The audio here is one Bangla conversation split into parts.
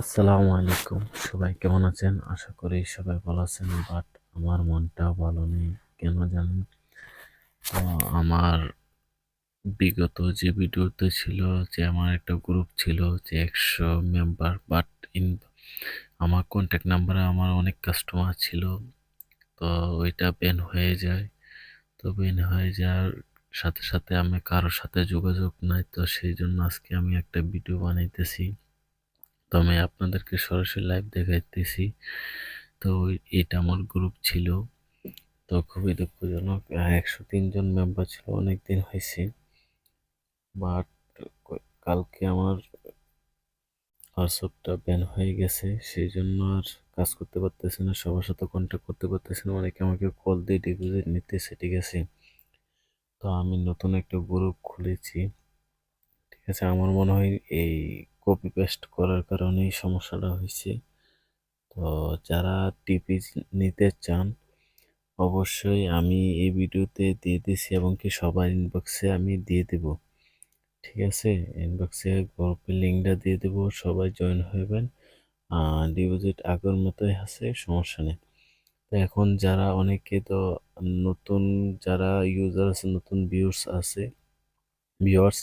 আসসালামু আলাইকুম। সবাই কেমন আছেন? আশা করি সবাই ভালো আছেন বাট আমার মনটা ভালো নেই, কেন জানেন? তো আমার বিগত যে ভিডিওতে ছিল যে আমার একটা গ্রুপ ছিল যে একশো মেম্বার বাট ইন আমার কন্ট্যাক্ট নাম্বারে আমার অনেক কাস্টমার ছিল, তো ওইটা ব্যান হয়ে যায়। তো ব্যান হয়ে যাওয়ার সাথে সাথে আমি কারোর সাথে যোগাযোগ নাই, তো সেই জন্য আজকে আমি একটা ভিডিও বানাইতেছি। তো আমি আপনাদেরকে সরাসরি লাইভ দেখাইতেছি। তো এটা আমার গ্রুপ ছিল। তো খুবই দুঃখজনক একশো তিনজন মেম্বার ছিল অনেক দিন হয়েছে। বাট কালকে আমার হোয়াটসঅ্যাপটা ব্যান হয়ে গেছে সেই জন্য আর কাজ করতে পারতেছে না, সবার সাথে কন্ট্যাক্ট করতে পারতেছে না। অনেকে আমাকে কল দিয়ে ডিপোজিট নিতেছে, ঠিক আছে? তো আমি নতুন একটা গ্রুপ খুলেছি, ঠিক আছে? আমার মনে হয় এই কপি পেস্ট করার কারণেই সমস্যাটা হয়েছে। তো যারা টিপি নিতে চান, অবশ্যই আমি এই ভিডিওতে দিয়ে দিছি এবং কি সবার ইনবক্সে আমি দিয়ে দেব। ঠিক আছে? ইনবক্সে গ্রুপের লিঙ্কটা দিয়ে দেব, সবাই জয়েন হবেন ডিপোজিট আগের মতোই আছে, সমস্যা নেই। তো এখন যারা অনেকে তো নতুন, যারা ইউজার আছে, নতুন ভিউর্স আছে ভিউয়ার্স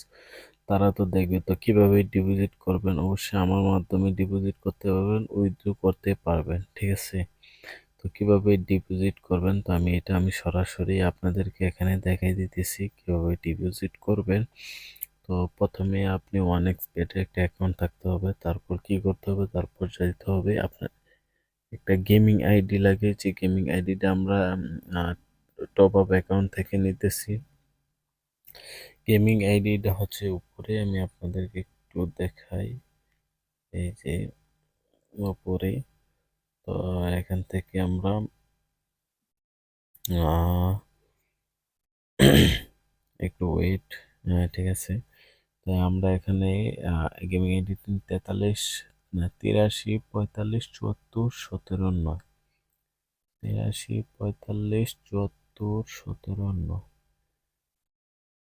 তারা তো দেখবে। তো কীভাবে ডিপোজিট করবেন? অবশ্যই আমার মাধ্যমে ডিপোজিট করতে পারবেন উইথড্র করতে পারবেন, ঠিক আছে? তো কীভাবে ডিপোজিট করবেন? তো আমি, এটা আমি সরাসরি আপনাদেরকে এখানে দেখাই দিতেছি কীভাবে ডিপোজিট করবেন। তো প্রথমে আপনি ওয়ান এক্স পেটের একটা অ্যাকাউন্ট থাকতে হবে, তারপর কি করতে হবে? তারপর যেতে হবে আপনার একটা গেমিং আইডি লাগে, যে গেমিং আইডিটা আমরা টপ আপ অ্যাকাউন্ট থেকে নিতেছি। গেমিং আইডিটা হচ্ছে উপরে, আমি আপনাদেরকে একটু দেখাই। এই যে উপরে, তো এখান থেকে আমরা একটু ওয়েট ঠিক আছে। তো আমরা এখানে গেমিং আইডি তেতাল্লিশ তিরাশি, পঁয়তাল্লিশ, চুয়াত্তর, সতেরো, নয়। তিরাশি, পঁয়তাল্লিশ, চুয়াত্তর, সতেরো, নয়।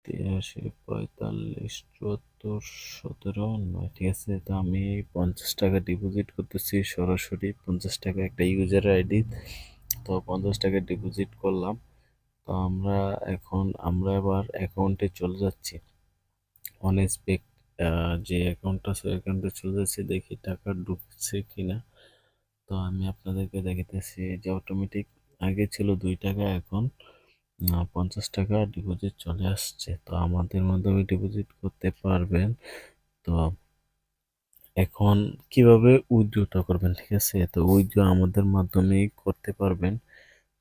তিরাশি পঁয়তাল্লিশ, চুয়াত্তর, সতেরো, নয়, ঠিক আছে? তো আমি পঞ্চাশ টাকা ডিপোজিট করতেছি সরাসরি। পঞ্চাশ টাকা একটা ইউজার আইডি তো পঞ্চাশ টাকা ডিপোজিট করলাম। তো আমরা এখন, আমরা এবার অ্যাকাউন্টে চলে যাচ্ছি। অনএক্সপেক্ট যে অ্যাকাউন্টটা আছে অ্যাকাউন্টে চলে যাচ্ছে। দেখি টাকা ঢুকছে কি না তো আমি আপনাদেরকে দেখাতেছি যে অটোমেটিক আগে ছিল দুই টাকা, এখন পঞ্চাশ টাকা ডিপোজিট চলে আসছে। তো আমাদের মাধ্যমে ডিপোজিট করতে পারবেন। তো এখন কীভাবে উইথড্রটা করবেন, ঠিক আছে? তো উইথড্র আমাদের মাধ্যমেই করতে পারবেন।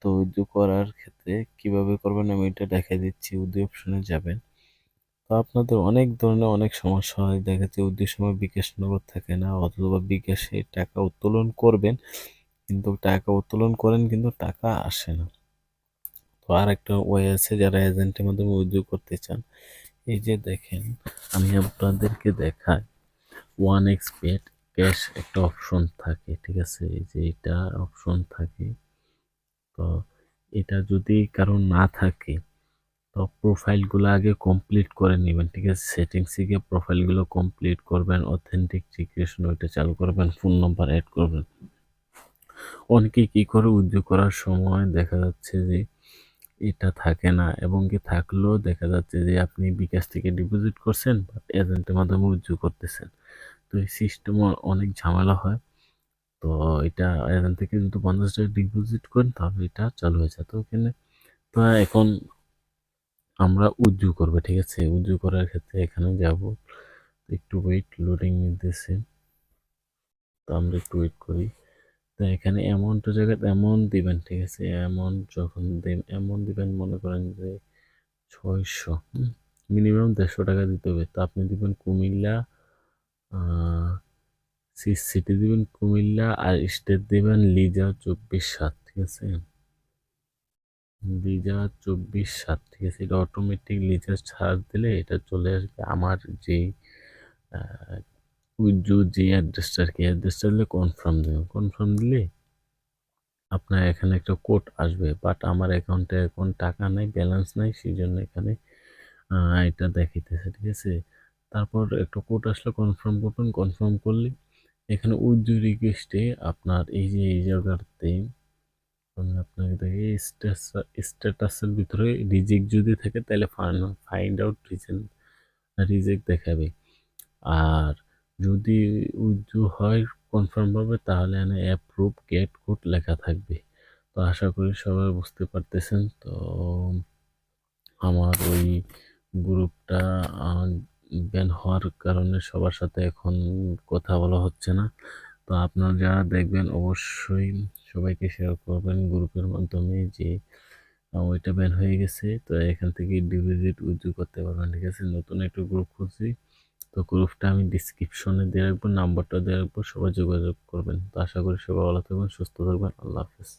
তো উইথড্র করার ক্ষেত্রে কীভাবে করবেন আমি এটা দেখাই দিচ্ছি উইথড্র অপশনে যাবেন। তো আপনাদের অনেক ধরনের অনেক সমস্যা হয়। দেখা যাচ্ছে উদ্দেশ্য সময় বিকাশ নগদ থাকে না, অথবা বিকাশে টাকা উত্তোলন করবেন, কিন্তু টাকা উত্তোলন করেন কিন্তু টাকা আসে না। তো আর একটা ওয়ে আছে যারা এজেন্টের মাধ্যমে উদ্যোগ করতে চান। এই যে দেখেন, আমি আপনাদেরকে দেখাই। ওয়ান এক্স পেড ক্যাশ একটা অপশন থাকে, ঠিক আছে? এই যে এটা অপশন থাকে। তো এটা যদি কারও না থাকে, তো প্রোফাইলগুলো আগে কমপ্লিট করে নেবেন, ঠিক আছে? সেটিংসে গিয়ে প্রোফাইলগুলো কমপ্লিট করবেন অথেন্টিক সিকিউরিশন ওইটা চালু করবেন ফোন নাম্বার অ্যাড করবেন। অনেকে কী করে উদ্যোগ করার সময় দেখা যাচ্ছে যে এটা থাকে না এবং কি থাকলেও দেখা যাচ্ছে যে আপনি বিকাশ থেকে ডিপোজিট করছেন বাট এজেন্টের মাধ্যমে উজ্জু করতেছেন। তো এই সিস্টেম অনেক ঝামেলা হয়। তো এটা এজেন্ট থেকে যদি পঞ্চাশ টাকা ডিপোজিট করেন তাহলে এটা চালু হয়ে যায় তো ওখানে। তো এখন আমরা উজ্জু করব, ঠিক আছে? উজ্জু করার ক্ষেত্রে এখানে যাব। একটু ওয়েট লোডিং নিতেছে। তো আমরা একটু ওয়েট করি। তো এখানে অ্যামাউন্টের জায়গায় অ্যামাউন্ট দিবেন, ঠিক আছে? অ্যামাউন্ট যখন দেন অ্যামাউন্ট দিবেন মনে করেন যে ছয়শো মিনিমাম দেড়শো টাকা দিতে হবে। তো আপনি দিবেন কুমিল্লা সি সিটি দিবেন কুমিল্লা আর স্টেট দিবেন লিজা চব্বিশ সাত, ঠিক আছে? লিজা চব্বিশ সাত, ঠিক আছে? এটা অটোমেটিক লিজা ছাড় দিলে এটা চলে আসবে আমার যেই উইথড্রো যে অ্যাড্রেসটা আর কি অ্যাড্রেসটা দিলে কনফার্ম দেবেন কনফার্ম দিলে আপনার এখানে একটা কোড আসবে বাট আমার অ্যাকাউন্টে এখন টাকা নাই ব্যালেন্স নাই সেই জন্য এখানে এটা দেখাইতেছে, ঠিক আছে? তারপর একটা কোড আসলে কনফার্ম করবেন কনফার্ম করলে এখানে উইথড্র রিকোয়েস্টে আপনার এই যে, এই জায়গাতে আপনাকে দেখি স্ট্যাটাসের ভিতরে রিজেক্ট যদি থাকে, তাহলে ফাইন্ড আউট রিজন রিজেক্ট দেখাবে। আর যদি উইথড্র হয় কনফার্ম হবে তাহলে এখানে অ্যাপ্রুভ গেট কোড লেখা থাকবে। তো আশা করি সবাই বুঝতে পারতেছেন। তো আমার ওই গ্রুপটা ব্যান হওয়ার কারণে সবার সাথে এখন কথা বলা হচ্ছে না। তো আপনারা যারা দেখবেন, অবশ্যই সবাইকে শেয়ার করবেন গ্রুপের মাধ্যমে যে ওইটা ব্যান হয়ে গেছে। তো এখান থেকে ডিপোজিট উইথড্র করতে পারবেন, ঠিক আছে? নতুন একটা গ্রুপ খুলছি তো গ্রুপটা আমি ডিসক্রিপশনে দিয়ে রাখব নাম্বারটা দিয়ে রাখব, সবাই যোগাযোগ করবেন। তো আশা করি সবাই ভালো থাকবেন, সুস্থ থাকবেন, আল্লাহ হাফেজ।